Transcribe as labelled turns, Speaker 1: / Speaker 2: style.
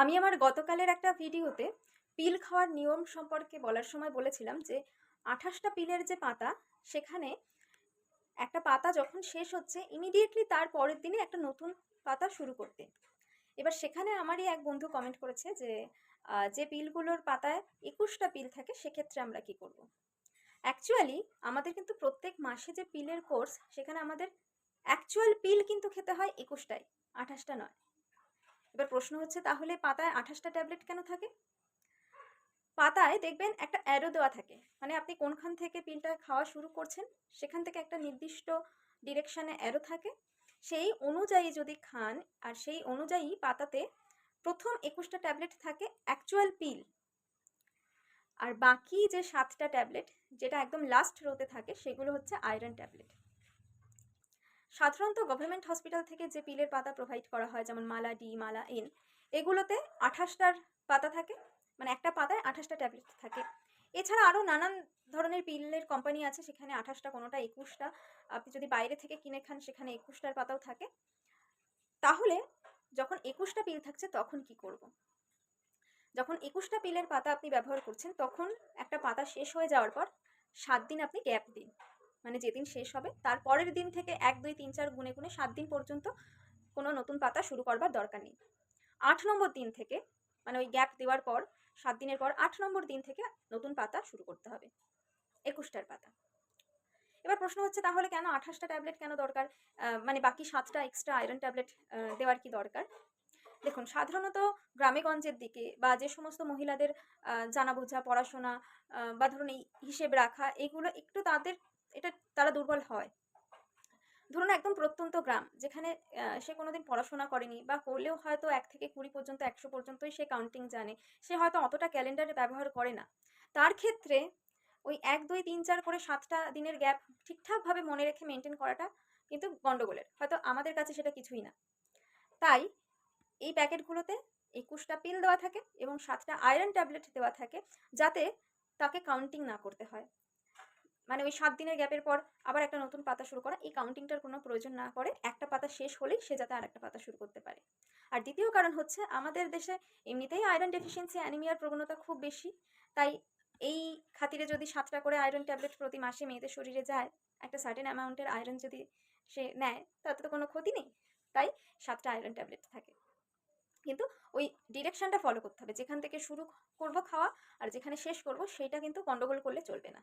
Speaker 1: আমি আমার গতকালের একটা ভিডিওতে পিল খাওয়ার নিয়ম সম্পর্কে বলার সময় বলেছিলাম যে, আঠাশটা পিলের যে পাতা, সেখানে একটা পাতা যখন শেষ হচ্ছে ইমিডিয়েটলি তার পরের দিনে একটা নতুন পাতা শুরু করতে। এবার সেখানে আমারই এক বন্ধু কমেন্ট করেছে যে যে পিলগুলোর পাতায় একুশটা পিল থাকে, সেক্ষেত্রে আমরা কি করব? অ্যাকচুয়ালি আমাদের কিন্তু প্রত্যেক মাসে যে পিলের কোর্স সেখানে আমাদের অ্যাকচুয়াল পিল কিন্তু খেতে হয় একুশটাই আঠাশটা নয়। এবার প্রশ্ন হচ্ছে, তাহলে পাতায় আঠাশটা ট্যাবলেট কেন থাকে? পাতায় দেখবেন একটা অ্যারো দেওয়া থাকে। মানে আপনি কোনখান থেকে পিলটা খাওয়া শুরু করছেন, সেখান থেকে একটা নির্দিষ্ট ডিরেকশানে অ্যারো থাকে। সেই অনুযায়ী যদি খান, আর সেই অনুযায়ী পাতাতে প্রথম একুশটা ট্যাবলেট থাকে অ্যাকচুয়াল পিল। আর বাকি যে সাতটা ট্যাবলেট, যেটা একদম লাস্ট রোতে থাকে, সেগুলো হচ্ছে আয়রন ট্যাবলেট। সাধারণত গভর্নমেন্ট হসপিটাল থেকে যে পিলের পাতা প্রোভাইড করা হয়, যেমন মালা ডি মালা, এন, এগুলোতে আঠাশটার পাতা থাকে মানে একটা পাতায় আঠাশটা ট্যাবলেট থাকে। এছাড়া আরও নানান ধরনের পিলের কোম্পানি আছে, সেখানে আঠাশটা কোনোটা একুশটা। আপনি যদি বাইরে থেকে কিনে খান, সেখানে একুশটার পাতাও থাকে। তাহলে যখন একুশটা পিল থাকছে, তখন কি করব। যখন একুশটা পিলের পাতা আপনি ব্যবহার করছেন, তখন একটা পাতা শেষ হয়ে যাওয়ার পর সাত দিন আপনি গ্যাপ দিন। মানে যেদিন শেষ হবে, তার পরের দিন থেকে এক, দুই, তিন, চার গুনে গুনে সাত দিন পর্যন্ত কোনো নতুন পাতা শুরু করবার দরকার নেই। আট নম্বর দিন থেকে মানে ওই গ্যাপ দেওয়ার পর, সাত দিনের পর আট নম্বর দিন থেকে নতুন পাতা শুরু করতে হবে। একুশটার পাতা। এবার প্রশ্ন হচ্ছে, তাহলে কেন আঠাশটা ট্যাবলেট কেন দরকার? মানে বাকি সাতটা এক্সট্রা আয়রন ট্যাবলেট দেওয়ার কি দরকার? দেখুন, সাধারণত গ্রামেগঞ্জের দিকে বা যে সমস্ত মহিলাদের জানা বোঝা পড়াশোনা বা ধরুন এই হিসেব রাখা, এগুলো একটু তাদের এটা তারা দুর্বল হয়। ধরুন একদম প্রত্যন্ত গ্রাম, যেখানে সে কোনোদিন পড়াশোনা করেনি বা করলেও হয়তো এক থেকে কুড়ি পর্যন্ত, একশো পর্যন্তই সে কাউন্টিং জানে। সে হয়তো অতটা ক্যালেন্ডারে ব্যবহার করে না। তার ক্ষেত্রে ওই এক, দুই, তিন, চার করে সাতটা দিনের গ্যাপ ঠিকঠাকভাবে মনে রেখে মেনটেন করাটা কিন্তু গন্ডগোলের। হয়তো আমাদের কাছে সেটা কিছুই না। তাই এই প্যাকেটগুলোতে একুশটা পিল দেওয়া থাকে এবং সাতটা আয়রন ট্যাবলেট দেওয়া থাকে যাতে তাকে কাউন্টিং না করতে হয়। মানে ওই সাত দিনের গ্যাপের পর আবার একটা নতুন পাতা শুরু করা, এই কাউন্টিংটার কোনো প্রয়োজন না করে একটা পাতা শেষ হলেই সে যাতে আর একটা পাতা শুরু করতে পারে। আর দ্বিতীয় কারণ হচ্ছে আমাদের দেশে এমনিতেই আয়রন ডেফিসিয়েন্সি অ্যানিমিয়ার প্রবণতা খুব বেশি, তাই এই খাতিরে যদি সাতটা করে আয়রন ট্যাবলেট প্রতি মাসে মেয়েদের শরীরে যায়, একটা সার্টেন অ্যামাউন্টের আয়রন যদি সে নেয়, তাতে তো কোনো ক্ষতি নেই, তাই সাতটা আয়রন ট্যাবলেট থাকে। কিন্তু ওই ডিরেকশনটা ফলো করতে হবে, যেখান থেকে শুরু করব খাওয়া আর যেখানে শেষ করব সেইটা কিন্তু গন্ডগোল করলে চলবে না।